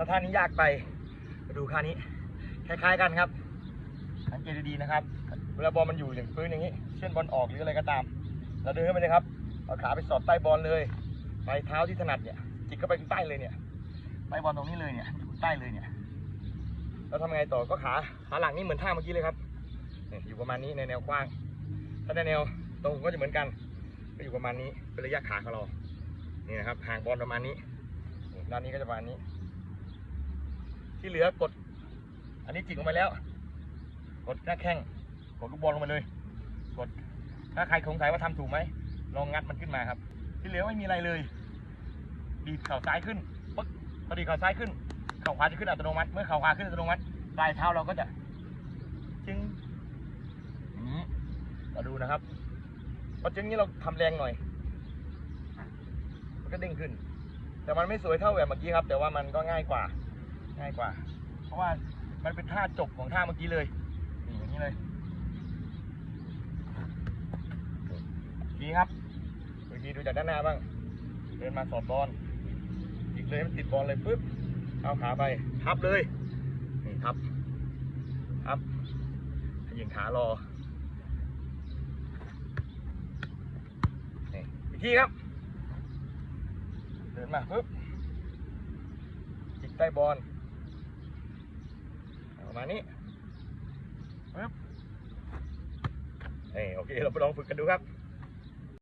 ถ้าท่านี้ยากไปมาดูท่านี้ คล้ายๆกันครับสังเกตดีๆนะครับ เวลาบอลมันอยู่อย่างพื้นอย่างนี้ เช่นบอลออกหรืออะไรก็ตาม เราเดินเข้าไปเลยครับ เอาขาไปสอดใต้บอลเลยปลายเท้าที่ถนัดเนี่ยจิกเข้าไปใต้เลยเนี่ยใต้บอลตรงนี้เลยเนี่ยอยู่ใต้เลยเนี่ยแล้วทำไงต่อก็ขาขาหลังนี่เหมือนท่าเมื่อกี้เลยครับอยู่ประมาณนี้ในแนวกว้าง ถ้าในแนวตรงก็จะเหมือนกัน ก็อยู่ประมาณนี้เป็นระยะขาของเรานี่นะครับห่างบอลประมาณนี้ด้านนี้ก็จะประมาณนี้ ที่เหลือกด อันนี้จิกลงไปแล้ว กดหน้าแข้งกดลูกบอลลงไปเลย กด ถ้าใครสงสัยว่าทำถูกไหมลองงัดมันขึ้นมาครับ ที่เหลือไม่มีอะไรเลย ดีดเข่าซ้ายขึ้นปึ๊กพอดีเข่าซ้ายขึ้น เข่าขวาจะขึ้นอัตโนมัติ เมื่อเข่าขวาขึ้นอัตโนมัติปลายเท้าเราก็จะจึงอย่างนี้มาดูนะครับพอจึงนี้เราทำแรงหน่อย มันก็เด้งขึ้น แต่มันไม่สวยเท่าแบบเมื่อกี้ครับ แต่ว่ามันก็ง่ายกว่า ง่ายกว่า เพราะว่ามันเป็นท่าจบของท่าเมื่อกี้เลยนี่อย่างนี้เลยดีครับวิธีดูจากด้านหน้าบ้าง เดินมาสอดบอลอีกเลยมันติดบอลเลยปุ๊บเอาขาไปทับเลยนี่ทับทับยิงขารอนี่อีกทีครับ เดินมาปุ๊บจิกใต้บอล ประมาณนี้ครับเฮ้ยโอเค เราไปลองฝึกกันดูครับ